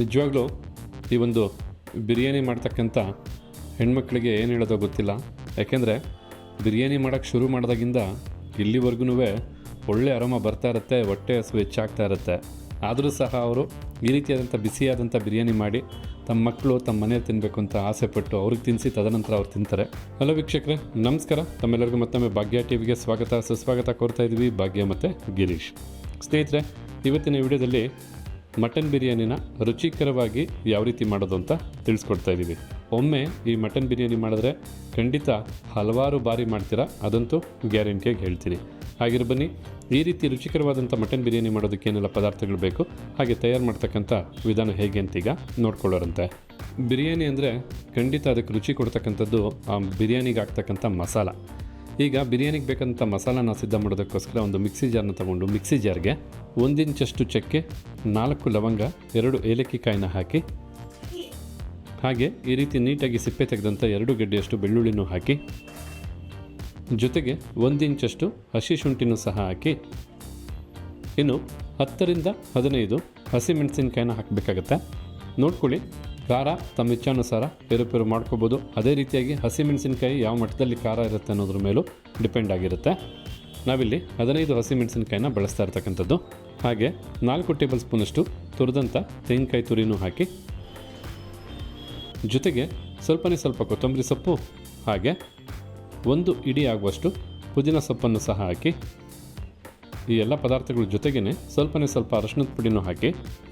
ನಿಜವಾಗ್ಲೂ ಈ ಒಂದು ಬಿರಿಯಾನಿ ಮಾಡ್ತಕ್ಕಂಥ ಹೆಣ್ಮಕ್ಳಿಗೆ ಏನು ಹೇಳೋದೋ ಗೊತ್ತಿಲ್ಲ. ಯಾಕೆಂದರೆ ಬಿರಿಯಾನಿ ಮಾಡೋಕ್ಕೆ ಶುರು ಮಾಡಿದಾಗಿಂದ ಇಲ್ಲಿವರೆಗೂ ಒಳ್ಳೆ ಆರಾಮ ಬರ್ತಾ ಇರುತ್ತೆ, ಹೊಟ್ಟೆ ಹಸು ಹೆಚ್ಚಾಗ್ತಾ ಇರುತ್ತೆ. ಆದರೂ ಸಹ ಅವರು ಈ ರೀತಿಯಾದಂಥ ಬಿಸಿಯಾದಂಥ ಬಿರಿಯಾನಿ ಮಾಡಿ ತಮ್ಮ ಮಕ್ಕಳು ತಮ್ಮ ಮನೆಯಲ್ಲಿ ತಿನ್ನಬೇಕು ಅಂತ ಆಸೆ ಪಟ್ಟು ಅವ್ರಿಗೆ ತಿನ್ನಿಸಿ ತದನಂತರ ಅವ್ರು ತಿಂತಾರೆ. ಹಲೋ ವೀಕ್ಷಕರೇ, ನಮಸ್ಕಾರ. ತಮ್ಮೆಲ್ಲರಿಗೂ ಮತ್ತೊಮ್ಮೆ ಭಾಗ್ಯ ಟಿ ವಿಗೆ ಸ್ವಾಗತ, ಸುಸ್ವಾಗತ ಕೋರ್ತಾ ಇದ್ದೀವಿ ಭಾಗ್ಯ ಮತ್ತು ಗಿರೀಶ್. ಸ್ನೇಹಿತರೆ, ಇವತ್ತಿನ ವಿಡಿಯೋದಲ್ಲಿ ಮಟನ್ ಬಿರಿಯಾನಿನ ರುಚಿಕರವಾಗಿ ಯಾವ ರೀತಿ ಮಾಡೋದು ಅಂತ ತಿಳಿಸ್ಕೊಡ್ತಾ ಇದ್ದೀವಿ. ಒಮ್ಮೆ ಈ ಮಟನ್ ಬಿರಿಯಾನಿ ಮಾಡಿದ್ರೆ ಖಂಡಿತ ಹಲವಾರು ಬಾರಿ ಮಾಡ್ತೀರಾ? ಅದಂತೂ ಗ್ಯಾರಂಟಿಯಾಗಿ ಹೇಳ್ತೀನಿ. ಹಾಗಿರ ಬನ್ನಿ, ಈ ರೀತಿ ರುಚಿಕರವಾದಂಥ ಮಟನ್ ಬಿರಿಯಾನಿ ಮಾಡೋದಕ್ಕೆ ಏನೆಲ್ಲ ಪದಾರ್ಥಗಳು ಬೇಕು? ಹಾಗೆ ತಯಾರು ಮಾಡ್ತಕ್ಕಂಥ ವಿಧಾನ ಹೇಗೆ ಅಂತ ಈಗ ನೋಡ್ಕೊಳ್ಳೋರಂತೆ. ಬಿರಿಯಾನಿ ಅಂದರೆ ಖಂಡಿತ ಅದಕ್ಕೆ ರುಚಿ ಕೊಡ್ತಕ್ಕಂಥದ್ದು ಆ ಬಿರಿಯಾನಿಗೆ ಹಾಕ್ತಕ್ಕಂಥ ಮಸಾಲ. ಈಗ ಬಿರಿಯಾನಿಗೆ ಬೇಕಂತ ಮಸಾಲಾನ ಸಿದ್ಧ ಮಾಡೋದಕ್ಕೋಸ್ಕರ ಒಂದು ಮಿಕ್ಸಿ ಜಾರ್ನ ತಗೊಂಡು ಮಿಕ್ಸಿ ಜಾರ್ಗೆ ಒಂದಿಂಚಷ್ಟು ಚಕ್ಕೆ, ನಾಲ್ಕು ಲವಂಗ, ಎರಡು ಏಲಕ್ಕಿ ಕಾಯಿನ ಹಾಕಿ, ಹಾಗೆ ಈ ರೀತಿ ನೀಟಾಗಿ ಸಿಪ್ಪೆ ತೆಗೆದಂಥ ಎರಡು ಗಡ್ಡೆಯಷ್ಟು ಬೆಳ್ಳುಳ್ಳಿನೂ ಹಾಕಿ, ಜೊತೆಗೆ ಒಂದಿಂಚಷ್ಟು ಹಸಿ ಶುಂಠಿನೂ ಸಹ ಹಾಕಿ, ಇನ್ನು ಹತ್ತರಿಂದ ಹದಿನೈದು ಹಸಿಮೆಣಸಿನ್ಕಾಯಿನ ಹಾಕಬೇಕಾಗತ್ತೆ? ನೋಡ್ಕೊಳ್ಳಿ. ಖಾರ, ತಮ್ಮ ಇಚ್ಛಾನುಸಾರ ಏರುಪೇರು ಮಾಡ್ಕೋಬೋದು. ಅದೇ ರೀತಿಯಾಗಿ ಹಸಿಮೆಣಸಿನಕಾಯಿ ಯಾವ ಮಟ್ಟದಲ್ಲಿ ಖಾರ ಇರುತ್ತೆ ಅನ್ನೋದ್ರ ಮೇಲೂ ಡಿಪೆಂಡ್ ಆಗಿರುತ್ತೆ. ನಾವಿಲ್ಲಿ ಹದಿನೈದು ಹಸಿಮೆಣಸಿನ್ಕಾಯಿನ ಬಳಸ್ತಾ ಇರ್ತಕ್ಕಂಥದ್ದು. ಹಾಗೆ ನಾಲ್ಕು ಟೇಬಲ್ ಸ್ಪೂನಷ್ಟು ತುರಿದಂಥ ತೆಂಗಿನಕಾಯಿ ತುರಿನೂ ಹಾಕಿ. ಜೊತೆಗೆ ಸ್ವಲ್ಪನೇ ಸ್ವಲ್ಪ ಕೊತ್ತಂಬರಿ ಸೊಪ್ಪು ಹಾಗೆ ಒಂದು ಇಡಿ ಆಗುವಷ್ಟು ಪುದೀನ ಸೊಪ್ಪನ್ನು ಸಹ ಹಾಕಿ. ಈ ಎಲ್ಲ ಪದಾರ್ಥಗಳ ಜೊತೆಗೇ ಸ್ವಲ್ಪನೇ ಸ್ವಲ್ಪ ಅರಶಿನದ ಪುಡಿನೂ ಹಾಕಿ,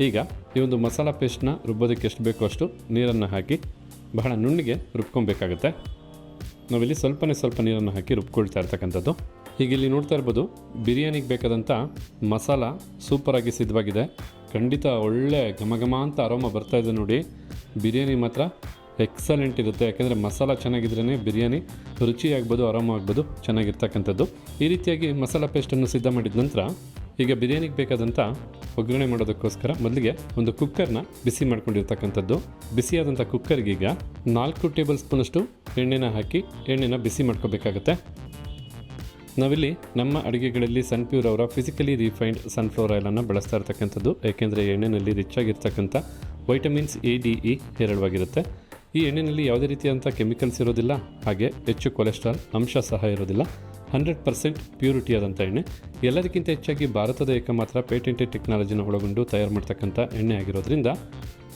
ಈಗ ಈ ಒಂದು ಮಸಾಲ ಪೇಸ್ಟ್ನ ರುಬ್ಬೋದಕ್ಕೆ ಎಷ್ಟು ಬೇಕೋ ಅಷ್ಟು ನೀರನ್ನು ಹಾಕಿ ಬಹಳ ನುಣ್ಣಿಗೆ ರುಬ್ಕೊಬೇಕಾಗುತ್ತೆ. ನಾವಿಲ್ಲಿ ಸ್ವಲ್ಪನೇ ಸ್ವಲ್ಪ ನೀರನ್ನು ಹಾಕಿ ರುಬ್ಕೊಳ್ತಾ ಇರ್ತಕ್ಕಂಥದ್ದು. ಈಗ ಇಲ್ಲಿ ನೋಡ್ತಾ ಇರ್ಬೋದು, ಬಿರಿಯಾನಿಗೆ ಬೇಕಾದಂಥ ಮಸಾಲ ಸೂಪರಾಗಿ ಸಿದ್ಧವಾಗಿದೆ. ಖಂಡಿತ ಒಳ್ಳೆ ಘಮ ಘಮ ಅಂತ ಅರೋಮ ಬರ್ತಾ ಇದೆ ನೋಡಿ. ಬಿರಿಯಾನಿ ಮಾತ್ರ ಎಕ್ಸಲೆಂಟ್ ಇರುತ್ತೆ. ಯಾಕೆಂದರೆ ಮಸಾಲ ಚೆನ್ನಾಗಿದ್ರೇ ಬಿರಿಯಾನಿ ರುಚಿಯಾಗ್ಬೋದು ಆರಾಮಾಗ್ಬೋದು ಚೆನ್ನಾಗಿರ್ತಕ್ಕಂಥದ್ದು. ಈ ರೀತಿಯಾಗಿ ಮಸಾಲ ಪೇಸ್ಟನ್ನು ಸಿದ್ಧ ಮಾಡಿದ ನಂತರ ಈಗ ಬಿರಿಯಾನಿಗೆ ಬೇಕಾದಂಥ ಒಗ್ಗರಣೆ ಮಾಡೋದಕ್ಕೋಸ್ಕರ ಮೊದಲಿಗೆ ಒಂದು ಕುಕ್ಕರ್ನ ಬಿಸಿ ಮಾಡ್ಕೊಂಡಿರ್ತಕ್ಕಂಥದ್ದು. ಬಿಸಿಯಾದಂಥ ಕುಕ್ಕರ್ಗೀಗ ನಾಲ್ಕು ಟೇಬಲ್ ಸ್ಪೂನಷ್ಟು ಎಣ್ಣೆನ ಹಾಕಿ ಎಣ್ಣೆನ ಬಿಸಿ ಮಾಡ್ಕೋಬೇಕಾಗತ್ತೆ. ನಾವಿಲ್ಲಿ ನಮ್ಮ ಅಡುಗೆಗಳಲ್ಲಿ ಸನ್ಪ್ಯೂರ್ ಅವರ ಫಿಸಿಕಲಿ ರಿಫೈನ್ಡ್ ಸನ್ಫ್ಲವರ್ ಆಯಿಲನ್ನು ಬಳಸ್ತಾ ಇರ್ತಕ್ಕಂಥದ್ದು. ಏಕೆಂದರೆ ಎಣ್ಣೆಯಲ್ಲಿ ರಿಚ್ ಆಗಿರ್ತಕ್ಕಂಥ ವೈಟಮಿನ್ಸ್ ಎ, ಡಿ, ಇ ಹೇರಳವಾಗಿರುತ್ತೆ. ಈ ಎಣ್ಣೆಯಲ್ಲಿ ಯಾವುದೇ ರೀತಿಯಾದಂಥ ಕೆಮಿಕಲ್ಸ್ ಇರೋದಿಲ್ಲ, ಹಾಗೆ ಹೆಚ್ಚು ಕೊಲೆಸ್ಟ್ರಾಲ್, ಅಂಶ ಸಹ ಇರೋದಿಲ್ಲ. ಹಂಡ್ರೆಡ್ ಪರ್ಸೆಂಟ್ ಪ್ಯೂರಿಟಿ ಆದಂಥ ಎಣ್ಣೆ. ಎಲ್ಲದಕ್ಕಿಂತ ಹೆಚ್ಚಾಗಿ ಭಾರತದ ಏಕಮಾತ್ರ ಪೇಟೆಂಟೆಡ್ ಟೆಕ್ನಾಲಜಿನ ಒಳಗೊಂಡು ತಯಾರು ಮಾಡ್ತಕ್ಕಂಥ ಎಣ್ಣೆ ಆಗಿರೋದ್ರಿಂದ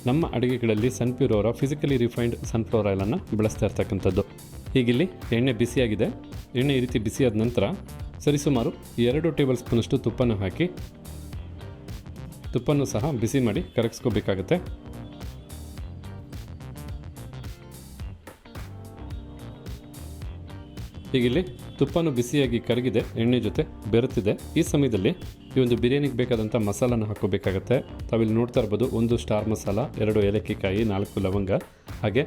ನಮ್ಮ ಅಡುಗೆಗಳಲ್ಲಿ ಸನ್ಪ್ಯೂರ್ ಅವರ ಫಿಸಿಕಲಿ ರಿಫೈನ್ಡ್ ಸನ್ಫ್ಲವರ್ ಆಯಿಲನ್ನು ಬಳಸ್ತಾ ಇರ್ತಕ್ಕಂಥದ್ದು. ಹೀಗಿಲ್ಲಿ ಎಣ್ಣೆ ಬಿಸಿಯಾಗಿದೆ. ಎಣ್ಣೆ ಈ ರೀತಿ ಬಿಸಿಯಾದ ನಂತರ ಸರಿಸುಮಾರು ಎರಡು ಟೇಬಲ್ ಸ್ಪೂನಷ್ಟು ತುಪ್ಪನ ಹಾಕಿ ತುಪ್ಪನೂ ಸಹ ಬಿಸಿ ಮಾಡಿ ಕರಗಿಸ್ಕೋಬೇಕಾಗತ್ತೆ. ಹೀಗಿಲ್ಲಿ ತುಪ್ಪನೂ ಬಿಸಿಯಾಗಿ ಕರಗಿದೆ, ಎಣ್ಣೆ ಜೊತೆ ಬೆರೆತಿದೆ. ಈ ಸಮಯದಲ್ಲಿ ಈ ಒಂದು ಬಿರಿಯಾನಿಗೆ ಬೇಕಾದಂಥ ಮಸಾಲನ ಹಾಕೋಬೇಕಾಗತ್ತೆ ತಾವಿಲ್ಲಿ ನೋಡ್ತಾ ಇರ್ಬೋದು, ಒಂದು ಸ್ಟಾರ್ ಮಸಾಲ, ಎರಡು ಏಲಕ್ಕಿಕಾಯಿ, ನಾಲ್ಕು ಲವಂಗ, ಹಾಗೆ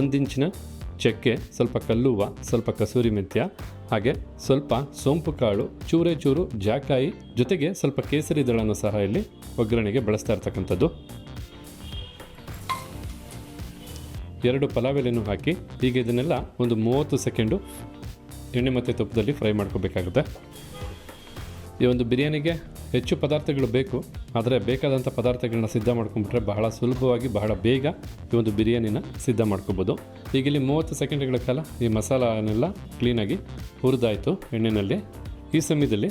ಒಂದಿಂಚಿನ ಚಕ್ಕೆ, ಸ್ವಲ್ಪ ಕಲ್ಲುವ, ಸ್ವಲ್ಪ ಕಸೂರಿ ಮೆಂತ್ಯ, ಹಾಗೆ ಸ್ವಲ್ಪ ಸೋಂಪು ಕಾಳು, ಚೂರೆ ಚೂರು ಜಾಕಾಯಿ, ಜೊತೆಗೆ ಸ್ವಲ್ಪ ಕೇಸರಿ ದಳನ ಸಹ ಇಲ್ಲಿ ಒಗ್ಗರಣೆಗೆ ಬಳಸ್ತಾ ಇರ್ತಕ್ಕಂಥದ್ದು. ಎರಡು ಪಲಾವ್ ಹಾಕಿ, ಈಗ ಇದನ್ನೆಲ್ಲ ಒಂದು ಮೂವತ್ತು ಸೆಕೆಂಡು ಎಣ್ಣೆ ಮತ್ತು ತುಪ್ಪದಲ್ಲಿ ಫ್ರೈ ಮಾಡ್ಕೋಬೇಕಾಗುತ್ತೆ. ಈ ಒಂದು ಬಿರಿಯಾನಿಗೆ ಹೆಚ್ಚು ಪದಾರ್ಥಗಳು ಬೇಕು, ಆದರೆ ಬೇಕಾದಂಥ ಪದಾರ್ಥಗಳನ್ನ ಸಿದ್ಧ ಮಾಡ್ಕೊಂಬಿಟ್ರೆ ಬಹಳ ಸುಲಭವಾಗಿ, ಬಹಳ ಬೇಗ ಈ ಒಂದು ಬಿರಿಯಾನಿನ ಸಿದ್ಧ ಮಾಡ್ಕೋಬೋದು. ಈಗ ಇಲ್ಲಿ ಮೂವತ್ತು ಸೆಕೆಂಡ್ಗಳ ಕಾಲ ಈ ಮಸಾಲನೆಲ್ಲ ಕ್ಲೀನಾಗಿ ಹುರಿದಾಯಿತು ಎಣ್ಣೆಯಲ್ಲಿ ಈ ಸಮಯದಲ್ಲಿ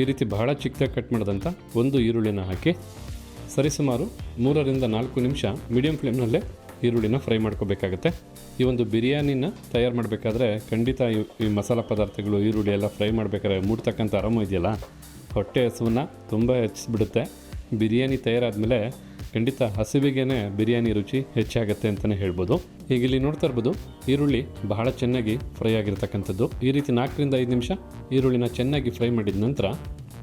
ಈ ರೀತಿ ಬಹಳ ಚಿಕ್ಕದಾಗಿ ಕಟ್ ಮಾಡಿದಂಥ ಒಂದು ಈರುಳ್ಳಿನ ಹಾಕಿ ಸರಿಸುಮಾರು ಮೂರರಿಂದ ನಾಲ್ಕು ನಿಮಿಷ ಮೀಡಿಯಂ ಫ್ಲೇಮ್ನಲ್ಲೇ ಈರುಳ್ಳಿನ ಫ್ರೈ ಮಾಡ್ಕೋಬೇಕಾಗತ್ತೆ. ಈ ಒಂದು ಬಿರಿಯಾನಿನ ತಯಾರು ಮಾಡಬೇಕಾದ್ರೆ ಖಂಡಿತ ಈ- ಮಸಾಲ ಪದಾರ್ಥಗಳು, ಈರುಳ್ಳಿ ಎಲ್ಲ ಫ್ರೈ ಮಾಡಬೇಕಾದ್ರೆ ಮೂಡ್ತಕ್ಕಂಥ ಆರಾಮ ಇದೆಯಲ್ಲ? ಹೊಟ್ಟೆ ಹಸುವನ್ನ ತುಂಬ ಹೆಚ್ಚಿಸ್ಬಿಡುತ್ತೆ. ಬಿರಿಯಾನಿ ತಯಾರಾದಮೇಲೆ ಖಂಡಿತ ಹಸಿವಿಗೇನೆ ಬಿರಿಯಾನಿ ರುಚಿ ಹೆಚ್ಚಾಗುತ್ತೆ ಅಂತಲೇ ಹೇಳ್ಬೋದು. ಈಗ ಇಲ್ಲಿ ನೋಡ್ತಾ ಇರ್ಬೋದು, ಈರುಳ್ಳಿ ಬಹಳ ಚೆನ್ನಾಗಿ ಫ್ರೈ ಆಗಿರ್ತಕ್ಕಂಥದ್ದು. ಈ ರೀತಿ ನಾಲ್ಕರಿಂದ ಐದು ನಿಮಿಷ ಈರುಳ್ಳಿನ ಚೆನ್ನಾಗಿ ಫ್ರೈ ಮಾಡಿದ ನಂತರ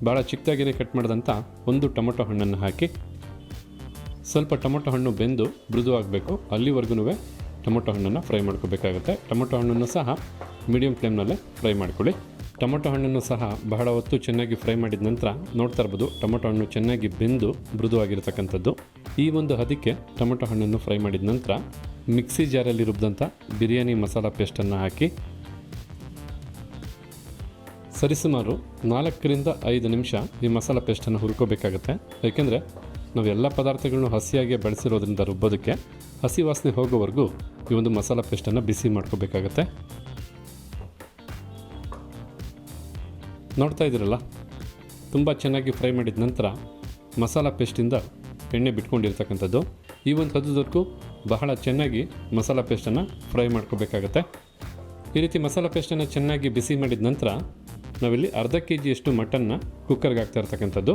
ಭಾಳ ಚಿಕ್ಕದಾಗಿಯೇ ಕಟ್ ಮಾಡಿದಂಥ ಒಂದು ಟೊಮೊಟೊ ಹಣ್ಣನ್ನು ಹಾಕಿ ಸ್ವಲ್ಪ ಟೊಮೊಟೊ ಹಣ್ಣು ಬೆಂದು ಮೃದು ಆಗಬೇಕು ಅಲ್ಲಿವರೆಗೂ ಟೊಮೊಟೊ ಹಣ್ಣನ್ನು ಫ್ರೈ ಮಾಡ್ಕೋಬೇಕಾಗುತ್ತೆ. ಟೊಮೊಟೊ ಹಣ್ಣನ್ನು ಸಹ ಮೀಡಿಯಂ ಫ್ಲೇಮ್ನಲ್ಲೇ ಫ್ರೈ ಮಾಡ್ಕೊಳ್ಳಿ. ಟೊಮೊಟೊ ಹಣ್ಣನ್ನು ಸಹ ಬಹಳ ಹೊತ್ತು ಚೆನ್ನಾಗಿ ಫ್ರೈ ಮಾಡಿದ ನಂತರ ನೋಡ್ತಾ ಇರ್ಬೋದು, ಟೊಮೊಟೊ ಹಣ್ಣು ಚೆನ್ನಾಗಿ ಬೆಂದು ಮೃದುವಾಗಿರ್ತಕ್ಕಂಥದ್ದು. ಈ ಒಂದು ಹದಕ್ಕೆ ಟೊಮೊಟೊ ಹಣ್ಣನ್ನು ಫ್ರೈ ಮಾಡಿದ ನಂತರ ಮಿಕ್ಸಿ ಜಾರಲ್ಲಿ ರುಬ್ಬಿದಂಥ ಬಿರಿಯಾನಿ ಮಸಾಲ ಪೇಸ್ಟನ್ನು ಹಾಕಿ ಸರಿಸುಮಾರು ನಾಲ್ಕರಿಂದ ಐದು ನಿಮಿಷ ಈ ಮಸಾಲ ಪೇಸ್ಟನ್ನು ಹುರ್ಕೋಬೇಕಾಗತ್ತೆ. ಯಾಕೆಂದರೆ ನಾವು ಎಲ್ಲ ಪದಾರ್ಥಗಳನ್ನು ಹಸಿಯಾಗಿ ಬಳಸಿರೋದ್ರಿಂದ ರುಬ್ಬೋದಕ್ಕೆ ಹಸಿ ವಾಸನೆ ಹೋಗೋವರೆಗೂ ಈ ಒಂದು ಮಸಾಲ ಪೇಸ್ಟನ್ನು ಬಿಸಿ ಮಾಡ್ಕೋಬೇಕಾಗತ್ತೆ. ನೋಡ್ತಾ ಇದ್ದೀರಲ್ಲ? ತುಂಬ ಚೆನ್ನಾಗಿ ಫ್ರೈ ಮಾಡಿದ ನಂತರ ಮಸಾಲ ಪೇಸ್ಟಿಂದ ಎಣ್ಣೆ ಬಿಟ್ಕೊಂಡಿರ್ತಕ್ಕಂಥದ್ದು. ಈ ಒಂದು ಹದ್ದುದಕ್ಕೂ ಬಹಳ ಚೆನ್ನಾಗಿ ಮಸಾಲ ಪೇಸ್ಟನ್ನು ಫ್ರೈ ಮಾಡ್ಕೋಬೇಕಾಗತ್ತೆ. ಈ ರೀತಿ ಮಸಾಲ ಪೇಸ್ಟನ್ನು ಚೆನ್ನಾಗಿ ಬಿಸಿ ಮಾಡಿದ ನಂತರ ನಾವಿಲ್ಲಿ ಅರ್ಧ ಕೆ ಜಿಯಷ್ಟು ಮಟನ್ನ ಕುಕ್ಕರ್ಗೆ ಹಾಕ್ತಾ ಇರ್ತಕ್ಕಂಥದ್ದು.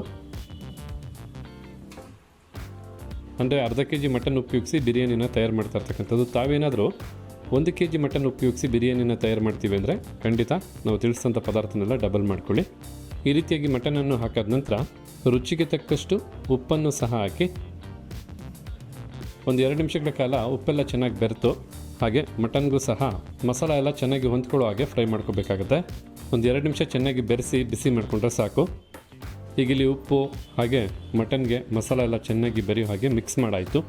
ಅಂದರೆ ಅರ್ಧ ಕೆ ಜಿ ಮಟನ್ ಉಪಯೋಗಿಸಿ ಬಿರಿಯಾನಿನ ತಯಾರು ಮಾಡ್ತಾ ಇರ್ತಕ್ಕಂಥದ್ದು. ತಾವೇನಾದರೂ ಒಂದು ಕೆ ಜಿ ಮಟನ್ ಉಪಯೋಗಿಸಿ ಬಿರಿಯಾನಿನ ತಯಾರು ಮಾಡ್ತೀವಿ ಅಂದರೆ ಖಂಡಿತ ನಾವು ತಿಳಿಸಿದಂಥ ಪದಾರ್ಥನೆಲ್ಲ ಡಬಲ್ ಮಾಡ್ಕೊಳ್ಳಿ. ಈ ರೀತಿಯಾಗಿ ಮಟನನ್ನು ಹಾಕಾದ ನಂತರ ರುಚಿಗೆ ತಕ್ಕಷ್ಟು ಉಪ್ಪನ್ನು ಸಹ ಹಾಕಿ ಒಂದು ಎರಡು ನಿಮಿಷಗಳ ಕಾಲ ಉಪ್ಪೆಲ್ಲ ಚೆನ್ನಾಗಿ ಬೆರೆತು ಹಾಗೆ ಮಟನ್ಗೂ ಸಹ ಮಸಾಲ ಎಲ್ಲ ಚೆನ್ನಾಗಿ ಹೊಂದ್ಕೊಳ್ಳೋ ಹಾಗೆ ಫ್ರೈ ಮಾಡ್ಕೋಬೇಕಾಗುತ್ತೆ. ಒಂದು ಎರಡು ನಿಮಿಷ ಚೆನ್ನಾಗಿ ಬೆರೆಸಿ ಬಿಸಿ ಮಾಡಿಕೊಂಡ್ರೆ ಸಾಕು. ಈಗ ಇಲ್ಲಿ ಉಪ್ಪು, ಹಾಗೆ ಮಟನ್ಗೆ ಮಸಾಲ ಎಲ್ಲ ಚೆನ್ನಾಗಿ ಬೆರೆಯೋ ಹಾಗೆ ಮಿಕ್ಸ್ ಮಾಡಾಯಿತು.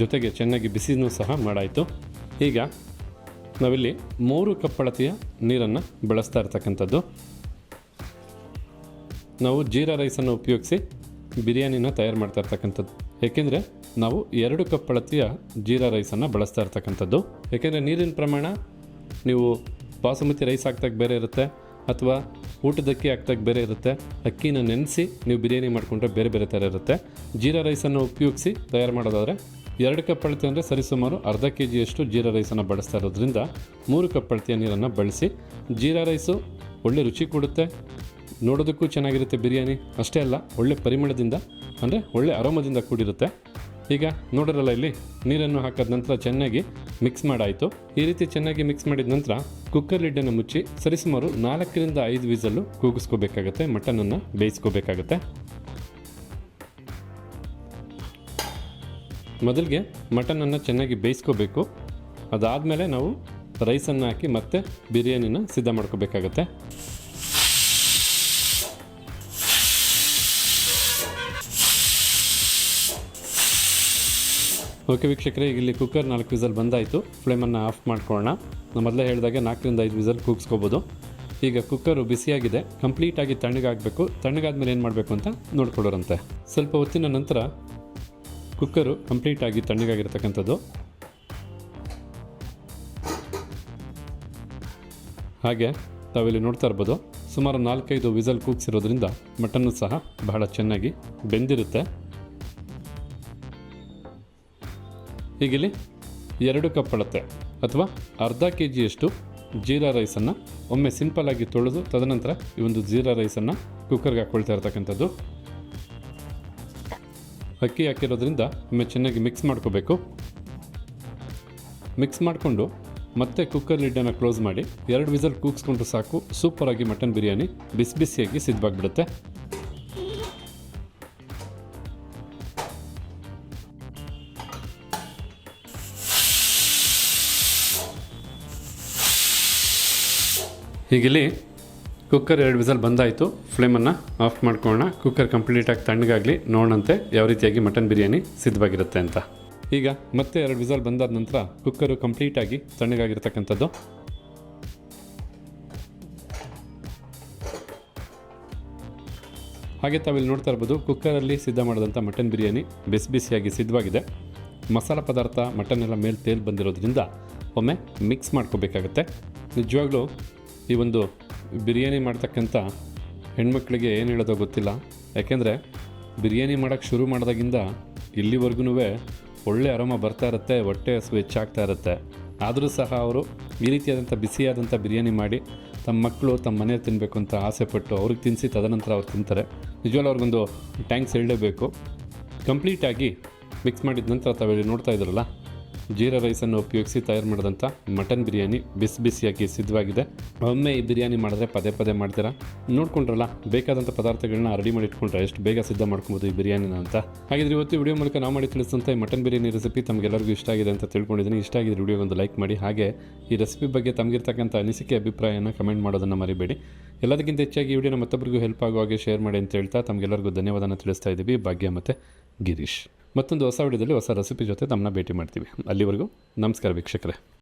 ಜೊತೆಗೆ ಚೆನ್ನಾಗಿ ಬಿಸಿನೂ ಸಹ ಮಾಡಾಯಿತು. ಈಗ ನಾವಿಲ್ಲಿ ಮೂರು ಕಪ್ ಅಳತೆಯ ನೀರನ್ನು ಬಳಸ್ತಾ ಇರ್ತಕ್ಕಂಥದ್ದು. ನಾವು ಜೀರಾ ರೈಸನ್ನು ಉಪಯೋಗಿಸಿ ಬಿರಿಯಾನಿನ ತಯಾರು ಮಾಡ್ತಾ ಇರ್ತಕ್ಕಂಥದ್ದು. ಏಕೆಂದರೆ ನಾವು ಎರಡು ಕಪ್ ಅಳತೆಯ ಜೀರಾ ರೈಸನ್ನು ಬಳಸ್ತಾ ಇರ್ತಕ್ಕಂಥದ್ದು. ಏಕೆಂದರೆ ನೀರಿನ ಪ್ರಮಾಣ, ನೀವು ಬಾಸುಮತಿ ರೈಸ್ ಹಾಕ್ದಾಗ ಬೇರೆ ಇರುತ್ತೆ. ಅಥವಾ ಊಟದಕ್ಕಿ ಹಾಕ್ದಾಗ ಬೇರೆ ಇರುತ್ತೆ. ಅಕ್ಕಿನ ನೆನೆಸಿ ನೀವು ಬಿರಿಯಾನಿ ಮಾಡಿಕೊಂಡ್ರೆ ಬೇರೆ ಬೇರೆ ಥರ ಇರುತ್ತೆ. ಜೀರಾ ರೈಸನ್ನು ಉಪಯೋಗಿಸಿ ತಯಾರು ಮಾಡೋದಾದರೆ ಎರಡು ಕಪ್ ಅಳತೆ ಅಂದರೆ ಸರಿಸುಮಾರು ಅರ್ಧ ಕೆ ಜಿಯಷ್ಟು ಜೀರಾ ರೈಸನ್ನು ಬಳಸ್ತಾ ಇರೋದ್ರಿಂದ ಮೂರು ಕಪ್ ಅಳತೆಯ ನೀರನ್ನು ಬಳಸಿ ಜೀರಾ ರೈಸು ಒಳ್ಳೆ ರುಚಿ ಕೊಡುತ್ತೆ. ನೋಡೋದಕ್ಕೂ ಚೆನ್ನಾಗಿರುತ್ತೆ ಬಿರಿಯಾನಿ. ಅಷ್ಟೇ ಅಲ್ಲ, ಒಳ್ಳೆ ಪರಿಮಳದಿಂದ ಅಂದರೆ ಒಳ್ಳೆ ಅರೋಮದಿಂದ ಕೂಡಿರುತ್ತೆ. ಈಗ ನೋಡಿರಲ್ಲ ಇಲ್ಲಿ ನೀರನ್ನು ಹಾಕಿದ ನಂತರ ಚೆನ್ನಾಗಿ ಮಿಕ್ಸ್ ಮಾಡಾಯಿತು. ಈ ರೀತಿ ಚೆನ್ನಾಗಿ ಮಿಕ್ಸ್ ಮಾಡಿದ ನಂತರ ಕುಕ್ಕರ್ ಲಿಡ್ಡನ್ನು ಮುಚ್ಚಿ ಸರಿಸುಮಾರು ನಾಲ್ಕರಿಂದ ಐದು ವಿಸಲ್ಲು ಕೂಗಿಸ್ಕೋಬೇಕಾಗತ್ತೆ, ಮಟನನ್ನು ಬೇಯಿಸ್ಕೋಬೇಕಾಗತ್ತೆ. ಮೊದಲಿಗೆ ಮಟನನ್ನು ಚೆನ್ನಾಗಿ ಬೇಯಿಸ್ಕೋಬೇಕು. ಅದಾದಮೇಲೆ ನಾವು ರೈಸನ್ನು ಹಾಕಿ ಮತ್ತೆ ಬಿರಿಯಾನಿನ ಸಿದ್ಧ ಮಾಡ್ಕೋಬೇಕಾಗತ್ತೆ. ಓಕೆ ವೀಕ್ಷಕರೇ, ಇಲ್ಲಿ ಕುಕ್ಕರ್ ನಾಲ್ಕು ವಿಸಲ್ ಬಂದಾಯಿತು. ಫ್ಲೇಮನ್ನು ಆಫ್ ಮಾಡ್ಕೊಳ್ಳೋಣ. ನಾನು ಮೊದಲೇ ಹೇಳಿದಾಗೆ ನಾಲ್ಕರಿಂದ ಐದು ವಿಸಲ್ ಕೂಗಿಸ್ಕೋಬೋದು. ಈಗ ಕುಕ್ಕರು ಬಿಸಿಯಾಗಿದೆ. ಕಂಪ್ಲೀಟಾಗಿ ತಣ್ಣಗಾಗಬೇಕು. ತಣ್ಣಗಾದ್ಮೇಲೆ ಏನು ಮಾಡಬೇಕು ಅಂತ ನೋಡ್ಕೊಳ್ಳೋರಂತೆ. ಸ್ವಲ್ಪ ಹೊತ್ತಿನ ನಂತರ ಕುಕ್ಕರು ಕಂಪ್ಲೀಟಾಗಿ ತಣ್ಣಗಾಗಿರ್ತಕ್ಕಂಥದ್ದು. ಹಾಗೆ ತಾವಿಲ್ಲಿ ನೋಡ್ತಾ ಇರ್ಬೋದು. ಸುಮಾರು ನಾಲ್ಕೈದು ವಿಸಲ್ ಕೂಗ್ಸಿರೋದ್ರಿಂದ ಮಟನ್ನು ಸಹ ಬಹಳ ಚೆನ್ನಾಗಿ ಬೆಂದಿರುತ್ತೆ. ಹೀಗಿಲ್ಲಿ ಎರಡು ಕಪ್ ಅಳತೆ ಅಥವಾ ಅರ್ಧ ಕೆ ಜಿಯಷ್ಟು ಜೀರಾ ರೈಸನ್ನು ಒಮ್ಮೆ ಸಿಂಪಲ್ಲಾಗಿ ತೊಳೆದು ತದನಂತರ ಈ ಒಂದು ಜೀರಾ ರೈಸನ್ನು ಕುಕ್ಕರ್ಗೆ ಹಾಕ್ಕೊಳ್ತಾ ಇರ್ತಕ್ಕಂಥದ್ದು. ಅಕ್ಕಿ ಹಾಕಿರೋದ್ರಿಂದ ಒಮ್ಮೆ ಚೆನ್ನಾಗಿ ಮಿಕ್ಸ್ ಮಾಡ್ಕೋಬೇಕು. ಮಿಕ್ಸ್ ಮಾಡಿಕೊಂಡು ಮತ್ತೆ ಕುಕ್ಕರ್ ಲಿಡ್ಡನ್ನು ಕ್ಲೋಸ್ ಮಾಡಿ ಎರಡು ವಿಸಲ್ ಕೂಗಿಸ್ಕೊಂಡು ಸಾಕು. ಸೂಪರಾಗಿ ಮಟನ್ ಬಿರಿಯಾನಿ ಬಿಸಿ ಬಿಸಿಯಾಗಿ ಸಿದ್ಧವಾಗಿಬಿಡುತ್ತೆ ಹೀಗಿಲ್ಲಿ ಕುಕ್ಕರ್ ಎರಡು ವಿಸಲ್ ಬಂದಾಯಿತು. ಫ್ಲೇಮನ್ನು ಆಫ್ ಮಾಡ್ಕೊಳ್ಳೋಣ. ಕುಕ್ಕರ್ ಕಂಪ್ಲೀಟಾಗಿ ತಣ್ಣಗಾಗಲಿ, ನೋಡೋಣಂತೆ ಯಾವ ರೀತಿಯಾಗಿ ಮಟನ್ ಬಿರಿಯಾನಿ ಸಿದ್ಧವಾಗಿರುತ್ತೆ ಅಂತ. ಈಗ ಮತ್ತೆ ಎರಡು ವಿಸಲ್ ಬಂದಾದ ನಂತರ ಕುಕ್ಕರು ಕಂಪ್ಲೀಟಾಗಿ ತಣ್ಣಗಾಗಿರ್ತಕ್ಕಂಥದ್ದು. ಹಾಗೆ ತಾವಿಲ್ಲಿ ನೋಡ್ತಾ ಇರ್ಬೋದು ಕುಕ್ಕರಲ್ಲಿ ಸಿದ್ಧ ಮಾಡಿದಂಥ ಮಟನ್ ಬಿರಿಯಾನಿ ಬಿಸಿ ಬಿಸಿಯಾಗಿ ಸಿದ್ಧವಾಗಿದೆ. ಮಸಾಲ ಪದಾರ್ಥ ಮಟನ್ ಎಲ್ಲ ಮೇಲೆ ತೇಲ್ ಬಂದಿರೋದ್ರಿಂದ ಒಮ್ಮೆ ಮಿಕ್ಸ್ ಮಾಡ್ಕೋಬೇಕಾಗತ್ತೆ. ನಿಜವಾಗ್ಲೂ ಈ ಒಂದು ಬಿರಿಯಾನಿ ಮಾಡ್ತಕ್ಕಂಥ ಹೆಣ್ಮಕ್ಳಿಗೆ ಏನು ಹೇಳೋದೋ ಗೊತ್ತಿಲ್ಲ. ಯಾಕೆಂದರೆ ಬಿರಿಯಾನಿ ಮಾಡೋಕ್ಕೆ ಶುರು ಮಾಡಿದಾಗಿಂದ ಇಲ್ಲಿವರೆಗೂ ಒಳ್ಳೆ ಅರೋಮ ಬರ್ತಾ ಇರುತ್ತೆ, ಹೊಟ್ಟೆ ಹಸು ಹೆಚ್ಚಾಗ್ತಾ ಇರುತ್ತೆ. ಆದರೂ ಸಹ ಅವರು ಈ ರೀತಿಯಾದಂಥ ಬಿಸಿಯಾದಂಥ ಬಿರಿಯಾನಿ ಮಾಡಿ ತಮ್ಮ ಮಕ್ಕಳು ತಮ್ಮ ಮನೆಯಲ್ಲಿ ತಿನ್ನಬೇಕು ಅಂತ ಆಸೆ ಪಟ್ಟು ಅವ್ರಿಗೆ ತಿನ್ನಿಸಿ ತದನಂತರ ಅವ್ರು ತಿಂತಾರೆ. ನಿಜವಾಗ್ಲೂ ಅವ್ರಿಗೊಂದು ಟ್ಯಾಂಕ್ಸ್ ಹೇಳಲೇಬೇಕು. ಕಂಪ್ಲೀಟಾಗಿ ಮಿಕ್ಸ್ ಮಾಡಿದ ನಂತರ ತಾವೇಳಿ ನೋಡ್ತಾ ಇದ್ರಲ್ಲ ಜೀರಾ ರೈಸನ್ನು ಉಪಯೋಗಿಸಿ ತಯಾರು ಮಾಡಿದಂಥ ಮಟನ್ ಬಿರಿಯಾನಿ ಬಿಸಿ ಬಿಸಿಯಾಗಿ ಸಿದ್ಧವಾಗಿದೆ. ಒಮ್ಮೆ ಈ ಬಿರಿಯಾನಿ ಮಾಡಿದ್ರೆ ಪದೇ ಪದೇ ಮಾಡ್ತೀರಾ? ನೋಡ್ಕೊಂಡ್ರಲ್ಲ, ಬೇಕಾದಂಥ ಪದಾರ್ಥಗಳನ್ನ ರೆಡಿ ಮಾಡಿ ಇಟ್ಕೊಂಡ್ರೆ ಎಷ್ಟು ಬೇಗ ಸಿದ್ಧ ಮಾಡ್ಕೊಬೋದು ಈ ಬಿರಿಯಾನಿನ ಅಂತ. ಹಾಗಿದ್ರೆ ಇವತ್ತು ವಿಡಿಯೋ ಮೂಲಕ ನಾವು ಮಾಡಿ ತಿಳಿಸಿದಂಥ ಈ ಮಟನ್ ಬಿರಿಯಾನಿ ರೆಸಿಪಿ ತಮಗೆಲ್ಲರಿಗೂ ಇಷ್ಟ ಆಗಿದೆ ಅಂತ ತಿಳ್ಕೊಂಡಿದ್ದೀನಿ. ಇಷ್ಟ ಆಗಿದ್ರೆ ವಿಡಿಯೋ ಒಂದು ಲೈಕ್ ಮಾಡಿ. ಹಾಗೆ ಈ ರೆಸಿಪಿ ಬಗ್ಗೆ ತಮಗಿರ್ತಕ್ಕಂಥ ಅನಿಸಿಕೆ, ಅಭಿಪ್ರಾಯನ ಕಮೆಂಟ್ ಮಾಡೋದನ್ನು ಮರಿಬೇಡಿ. ಎಲ್ಲದಕ್ಕಿಂತ ಹೆಚ್ಚಾಗಿ ಈ ವಿಡಿಯೋನ ಮತ್ತೊಬ್ಬರಿಗೂ ಹೆಲ್ಪ್ ಆಗೋ ಹಾಗೆ ಶೇರ್ ಮಾಡಿ ಅಂತ ಹೇಳ್ತಾ ತಮಗೆಲ್ಲರಿಗೂ ಧನ್ಯವಾದನ ತಿಳಿಸ್ತಾ ಇದ್ದೀವಿ. ಭಾಗ್ಯ ಮತ್ತು ಗಿರೀಶ್. ಮತ್ತೊಂದು ಹೊಸ ವಿಡಿಯೋದಲ್ಲಿ ಹೊಸ ರೆಸಿಪಿ ಜೊತೆ ತಮ್ಮನ್ನ ಭೇಟಿ ಮಾಡ್ತೀವಿ. ಅಲ್ಲಿವರೆಗೂ ನಮಸ್ಕಾರ ವೀಕ್ಷಕರೇ.